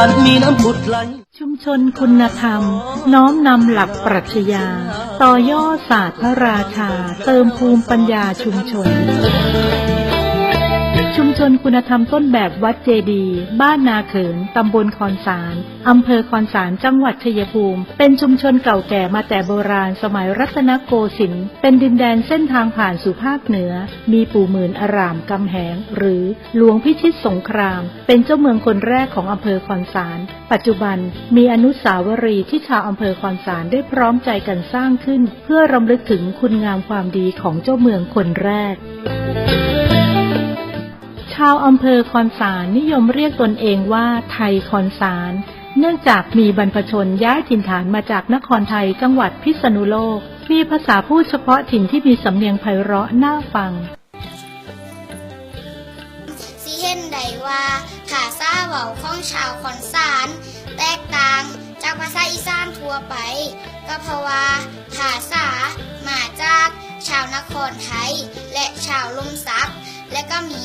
านมีน้ำผุดไหลชุมชนคุณธรรม น้อมนำหลักปรัชญา ต่อยอดศาสตร์พระราชา เติมภูมิปัญญาชุมชน ชุมชนคุณธรรมต้นแบบวัดเจดี บ้านนาเขิน ตำบลคอนสาร อำเภอคอนสาร จังหวัดชัยภูมิ เป็นชุมชนเก่าแก่มาแต่โบราณ สมัยรัตนโกสินทร์ เป็นดินแดนเส้นทางผ่านสู่ภาคเหนือ มีปู่หมื่นอารามกำแหง หรือหลวงพิชิตสงคราม เป็นเจ้าเมืองคนแรกของอำเภอคอนสาร ปัจจุบันมีอนุสาวรีย์ที่ชาวอำเภอคอนสารได้พร้อมใจกันสร้างขึ้น เพื่อรำลึกถึงคุณงามความดีของเจ้าเมืองคนแรก ชาวอำเภอคอนสารนิยมเรียกตนเองว่าไทยคอนสาร เนื่องจากมีบรรพชนย้ายถิ่นฐานมาจากนครไทยจังหวัดพิษณุโลก มีภาษาพูดเฉพาะถิ่นที่มีสำเนียงไพเราะน่าฟังสิเห็นได้ว่าภาษาเว้าของชาวคอนสาร แตกต่างจากภาษาอีสานทั่วไป ก็เพราะว่าภาษามาจากชาวนครไทยและชาวลมซัก และก็มี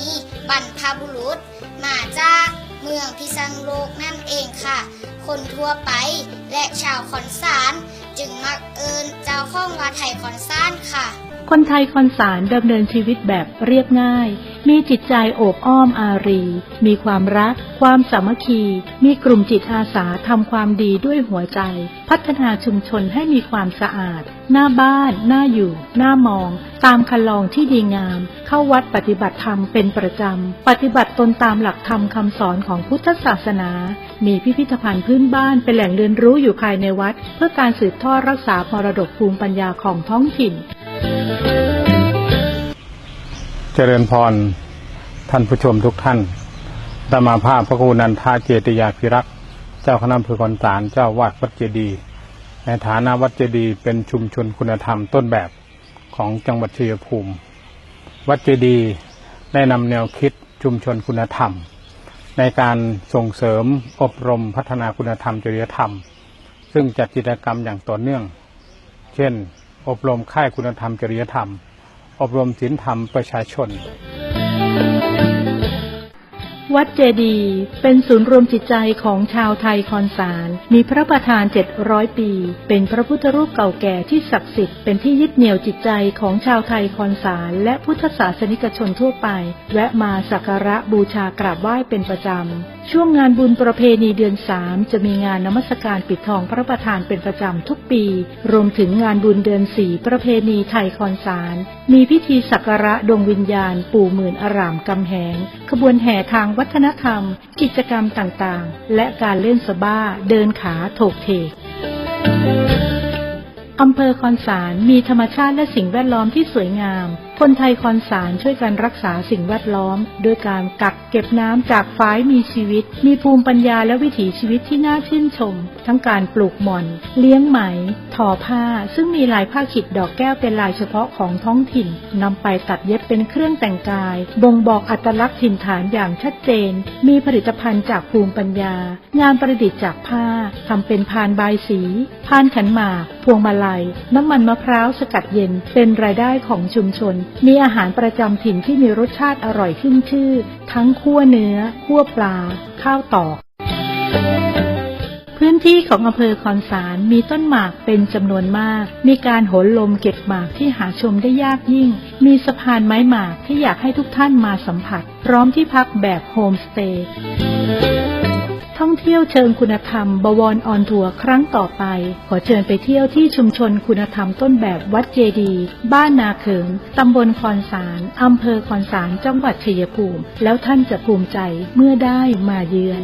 บรรพบุรุษ มาจากเมืองพิษณุโลกนั่นเองค่ะ คนทั่วไปและชาวคอนสาร จึงมักเอินเจ้าข้องว่าไทยคอนสารค่ะ คนไทยคอนสารดำเนินชีวิตแบบเรียบง่าย มีจิตใจโอบอ้อมอารี มีความรัก ความสามัคคี มีกลุ่มจิตอาสาทำความดีด้วยหัวใจ พัฒนาชุมชนให้มีความสะอาด หน้าบ้าน หน้าอยู่ หน้ามอง ตามคันลองที่ดีงาม เข้าวัดปฏิบัติธรรมเป็นประจำ ปฏิบัติตนตามหลักธรรมคำสอนของพุทธศาสนา มีพิพิธภัณฑ์พื้นบ้านเป็นแหล่งเรียนรู้อยู่ภายในวัด เพื่อการสืบทอดรักษามรดกภูมิปัญญาของท้องถิ่น เจริญพร ท่านผู้ชมทุกท่านตมาภาพพระครูนันทาเจติยาภิรักษ์ เจ้าคณะอำเภอคอนสารเจ้าวาดวัดเจดี ในฐานะวัดเจดีเป็นชุมชนคุณธรรมต้นแบบของจังหวัดชัยภูมิ วัดเจดีได้นำแนวคิดชุมชนคุณธรรม ในการส่งเสริมอบรมพัฒนาคุณธรรมจริยธรรม ซึ่งจัดกิจกรรมอย่างต่อเนื่อง เช่น อบรมค่ายคุณธรรมจริยธรรม อบรมศีลธรรมประชาชน วัดเจดีย์เป็นศูนย์รวมจิตใจของชาวไทยคอนสาร มีพระประธาน 700 ปี เป็นพระพุทธรูปเก่าแก่ที่ศักดิ์สิทธิ์เป็นที่ยึดเหนี่ยวจิตใจของชาวไทยคอนสารและพุทธศาสนิกชนทั่วไป แวะมาสักการะบูชากราบไหว้เป็นประจำ ช่วงงานบุญประเพณีเดือนสามจะมีงานนมัสการปิดทองพระประธานเป็นประจำทุกปี รวมถึงงานบุญเดือนสี่ประเพณีไทยคอนสาร มีพิธีสักการะดวงวิญญาณ ปู่หมื่นอารามกำแหง ขบวนแห่ทางวััฒนธรรม กิจกรรมต่างๆ และการเล่นสบ้า เดินขาโถกเทก อำเภอคอนสารมีธรรมชาติและสิ่งแวดล้อมที่สวยงาม คนไทยคอนสารช่วยกันรักษาสิ่งแวดล้อม โดยการกักเก็บน้ำจากฝายมีชีวิต มีภูมิปัญญาและวิถีชีวิตที่น่าชื่นชม ทั้งการปลูกหม่อน เลี้ยงไหม ทอผ้า ซึ่งมีลายผ้าขิดดอกแก้วเป็นลายเฉพาะของท้องถิ่นนำไปตัดเย็บเป็นเครื่องแต่งกาย บ่งบอกอัตลักษณ์ถิ่นฐานอย่างชัดเจน มีผลิตภัณฑ์จากภูมิปัญญา งานประดิษฐ์จากผ้า ทำเป็นพานบายสี พานขันหมาก พวงมาลัย น้ำมันมะพร้าวสกัดเย็น เป็นรายได้ของชุมชน มีอาหารประจำถิ่นที่มีรสชาติอร่อยขึ้นชื่อ ทั้งคั่วเนื้อ คั่วปลา ข้าวตอกพื้นที่ของอำเภอคอนสารมีต้นหมากเป็นจำนวนมาก มีการโหนลมเก็บหมากที่หาชมได้ยากยิ่ง มีสะพานไม้หมากที่อยากให้ทุกท่านมาสัมผัส พร้อมที่พักแบบโฮมสเตย์ ท่องเที่ยวเชิงคุณธรรม บวรออนทัวร์ครั้งต่อไป ขอเชิญไปเที่ยวที่ชุมชนคุณธรรมต้นแบบวัดเจดี บ้านนาเขิงตำบลคอนสารอำเภอคอนสารจังหวัดชัยภูมิ แล้วท่านจะภูมิใจเมื่อได้มาเยือน